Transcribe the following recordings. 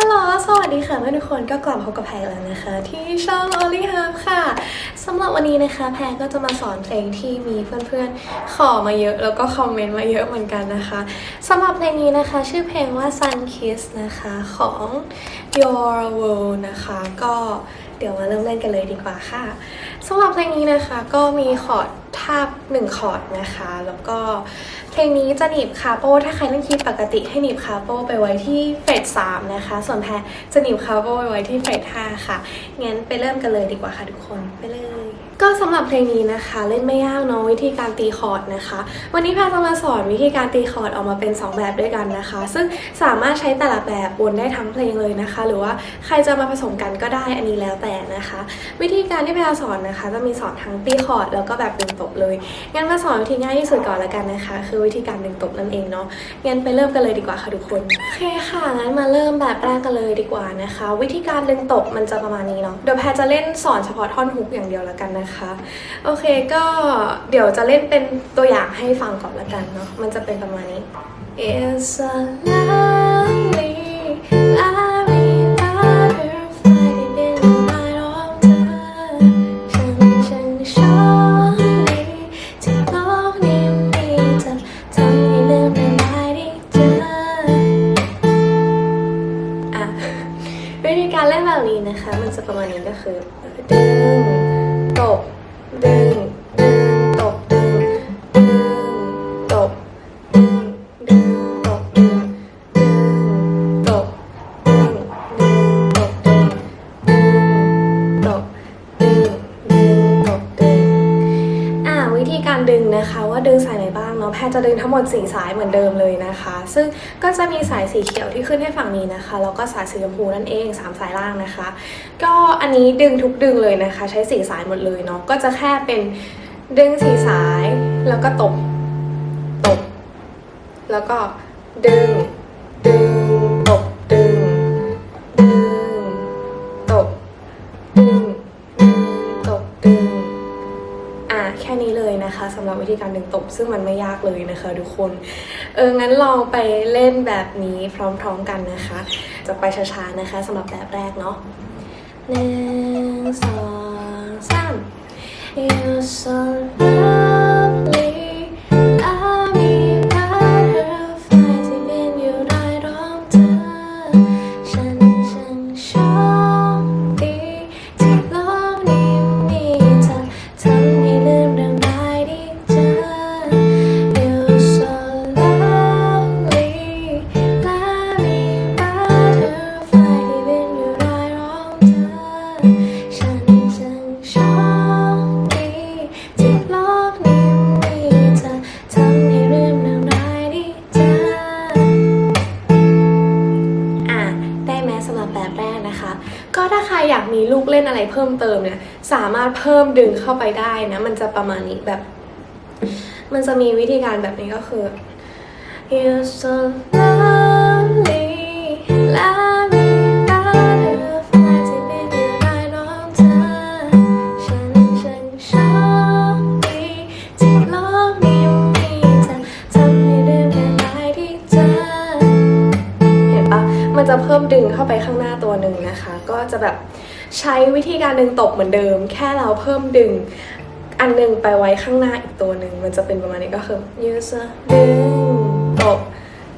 ฮัลโหล สวัสดีค่ะเพื่อนทุกคนก็กลับพบกับแพรแล้วนะคะ ที่ช่อง Only Hub ค่ะสำหรับวันนี้นะคะ แพรก็จะมาสอนเพลงที่มีเพื่อนๆ ขอมาเยอะ แล้วก็คอมเมนต์มาเยอะเหมือนกันนะคะสำหรับเพลงนี้นะคะ ชื่อเพลงว่า Sun Kiss นะคะของ Your World นะคะ ก็ เดี๋ยวมาเริ่มเล่นกันเลยดีกว่าค่ะสำหรับเพลงนี้นะคะก็มีคอร์ดทาบหนึ่งคอร์ดนะคะ แล้วก็เพลงนี้จะหนีบคาโป ถ้าใครเล่นคีย์ปกติให้หนีบคาโปไปไว้ที่เฟสสามนะคะ ส่วนแพรจะหนีบคาโปไปไว้ที่เฟสห้าค่ะงั้นไปเริ่มกันเลยดีกว่าค่ะทุกคนไปเลย ก็สำหรับเพลงนี้นะคะเล่นไม่ยากเนาะวิธีการตีคอร์ดนะคะ วันนี้แพรจะมาสอนวิธีการตีคอร์ดออกมาเป็น 2 แบบด้วยกันนะคะ ซึ่งสามารถใช้แต่ละแบบวนได้ทั้งเพลงเลยนะคะ หรือว่าใครจะมาผสมกันก็ได้อันนี้แล้วแต่นะคะ วิธีการที่แพรสอนนะคะ จะมีสอนทั้งตีคอร์ดแล้วก็แบบดึงตบเลยงั้นมาสอนวิธีง่ายที่สุดก่อนละกันนะคะ คือวิธีการดึงตบนั่นเองเนาะงั้นไปเริ่มกันเลยดีกว่าค่ะทุกคนโอเคค่ะงั้นมาเริ่มแบบแรกกันเลยดีกว่านะคะ วิธีการดึงตบมันจะประมาณนี้เนาะเดี๋ยวแพรจะเล่นสอนเฉพาะท่อนฮุกอย่างเดียวละกันนะคะโอเคก็เดี๋ยวจะเล่นเป็นตัวอย่างให้ฟังก่อนละกันเนาะมันจะเป็นประมาณนี้ It's a lovely, lovely butterfly in the night of time ฉันฉันโชคดีที่โลกนี้มีเธอทำให้ลืมเรื่องร้ายที่เจออะวิธีการเล่นแบบนี้นะคะ มันจะประมาณนี้ก็คือดึง top. Dun. นะคะว่าดึงสายไหนบ้างเนาะแพทย์จะดึงทั้งหมด 4 สายเหมือนเดิมเลยนะคะ ซึ่งก็จะมีสายสีเขียวที่ขึ้นให้ฝั่งนี้นะคะแล้วก็สายสีชมพูนั่นเอง 3 สายล่างนะคะ ก็อันนี้ดึงทุกดึงเลยนะคะ ใช้สีสายหมดเลยเนาะก็จะแค่เป็นดึงสีสายแล้วก็ตบตบแล้วก็ดึง นะคะสำหรับวิธีการดึงตบซึ่งมันไม่ยากเลยนะคะทุกคน เอองั้นลองไปเล่นแบบนี้พร้อมๆกันนะคะ จะไปช้าๆนะคะสำหรับแบบแรกเนาะหนึ่งสองสาม y o u so อะไรเพิ่มเติมเนี่ยสามารถเพิ่มดึงเข้าไปได้นะมันจะประมาณนี้แบบ มันจะมีวิธีการแบบนี้ก็คือ You're so lovely lovely butterfly ที่บินอยู่ได้รอบเธอฉันฉันโชคดีที่โลกนี้มีเธอทำให้เรื่องร้ายที่เจอเห็นปะมันจะเพิ่มดึงเข้าไปข้างหน้าตัวหนึ่งนะคะ ก็จะแบบ ใช้วิธีการดึงตบเหมือนเดิม แค่เราเพิ่มดึง อันหนึงไปไว้ข้างหน้าอีกตัวหนึ่งมันจะเป็นประมาณนี้ก็คือ use a ดึงตบ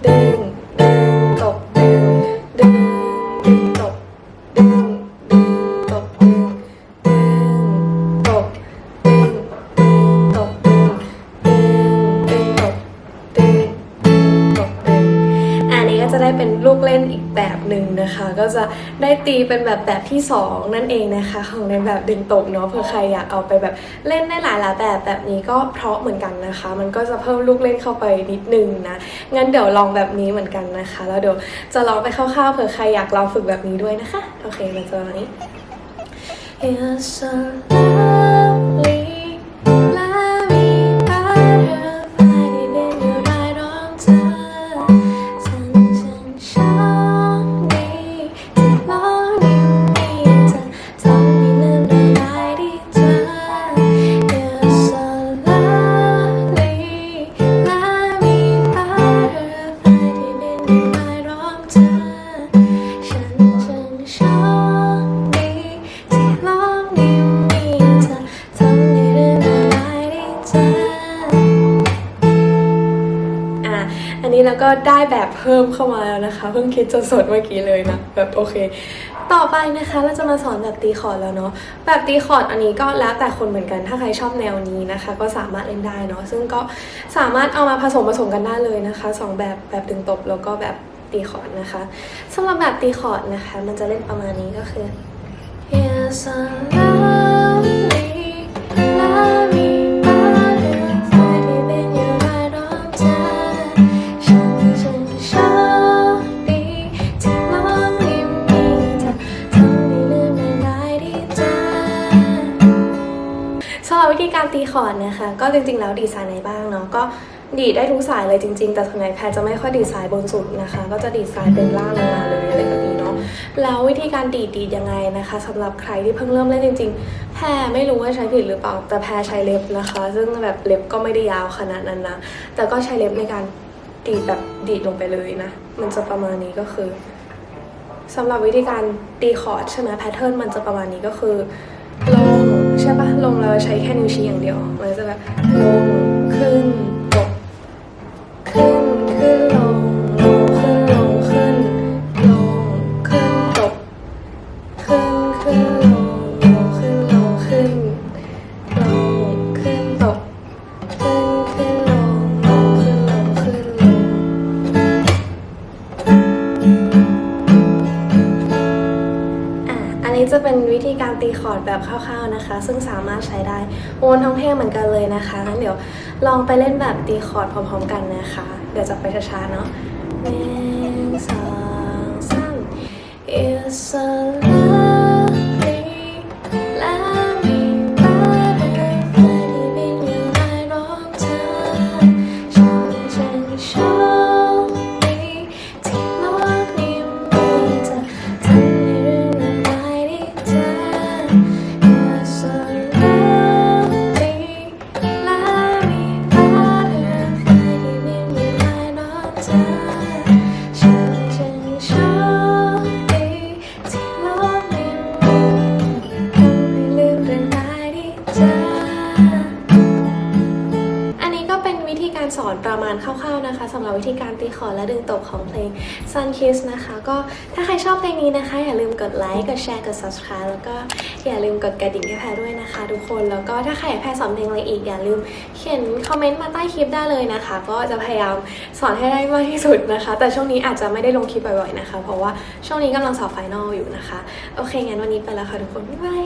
ดึงดึง แบบหนึ่งนะคะ ก็จะได้ตีเป็นแบบแบบที่สองนั่นเองนะคะ ของในแบบดึงตบเนาะเผื่อใครอยากเอาไปแบบเล่นได้หลายหลายแบบแบบนี้ก็เพราะเหมือนกันนะคะ มันก็จะเพิ่มลูกเล่นเข้าไปนิดนึงนะงั้นเดี๋ยวลองแบบนี้เหมือนกันนะคะ แล้วเดี๋ยวจะลองไปคร่าวๆเผื่อใครอยากลองฝึกแบบนี้ด้วยนะคะโอเคมาเจอวันนี้ นี่แล้วก็ได้แบบเพิ่มเข้ามาแล้วนะคะ เพิ่งคิดสดเมื่อกี้เลยนะแบบโอเค ต่อไปนะคะเราจะมาสอนแบบตีคอร์ดแล้วเนาะแบบตีคอร์ดอันนี้ก็แล้วแต่คนเหมือนกันถ้าใครชอบแนวนี้นะคะ ก็สามารถเล่นได้เนาะซึ่งก็สามารถเอามาผสมผสมกันได้เลยนะคะสองแบบแบบดึงตบแล้วก็แบบตีคอร์ดนะคะสำหรับแบบตีคอร์ดนะคะ มันจะเล่นประมาณนี้ก็คือ Yes, I คอร์ดนะคะ ก็จริงๆแล้วดีไซน์ไหนบ้างเนาะก็ดีได้ทุกสายเลยจริง ๆ แต่ส่วนใหญ่แพรจะไม่ค่อยดีไซน์บนสุดนะคะ ก็จะดีไซน์เป็นล่างลงมาเลยอะไรแบบนี้เนาะแล้ววิธีการดีดดีดยังไงนะคะสำหรับใครที่เพิ่งเริ่มเล่นจริง ๆ แพรไม่รู้ว่าใช้ผิดหรือเปล่าแต่แพรใช้เล็บนะคะ ซึ่งแบบเล็บก็ไม่ได้ยาวขนาดนั้นนะแต่ก็ใช้เล็บในการดีดแบบดีดลงไปเลยนะ มันจะประมาณนี้ก็คือสำหรับวิธีการตีคอร์ดใช่ไหมแพทเทิร์นมันจะประมาณนี้ก็คือลง ใช่ปะลงแล้วใช้แค่นิ้วชี้อย่างเดียว มันจะแบบลง นนี้จะเป็นวิธีการตีคอร์ดแบบคร่าวๆนะคะ ซึ่งสามารถใช้ได้วนทั้งเพลงเหมือนกันเลยนะคะงั้นเดี๋ยวลองไปเล่นแบบตีคอร์ดพร้อมๆกันนะคะ เดี๋ยวจะไปช้าๆเนาะหนึ่งสองสาม It's a ประมาณคร่าวๆนะคะสำหรับวิธีการตีคอร์ดและดึงตบของเพลง Sun Kiss นะคะ ก็ถ้าใครชอบเพลงนี้นะคะ อย่าลืมกดไลค์กดแชร์กด subscribe แล้วก็อย่าลืมกดกระดิ่งให้แพรด้วยนะคะ ทุกคนแล้วก็ถ้าใครอยากแพรสอนเพลงอะไรอีกอย่าลืมเขียนคอมเมนต์มาใต้คลิปได้เลยนะคะ ก็จะพยายามสอนให้ได้มากที่สุดนะคะ แต่ช่วงนี้อาจจะไม่ได้ลงคลิปบ่อยๆนะคะ เพราะว่าช่วงนี้กำลังสอบไฟนอลอยู่นะคะโอเคงั้นวันนี้ไปแล้วค่ะทุกคนบ๊ายบาย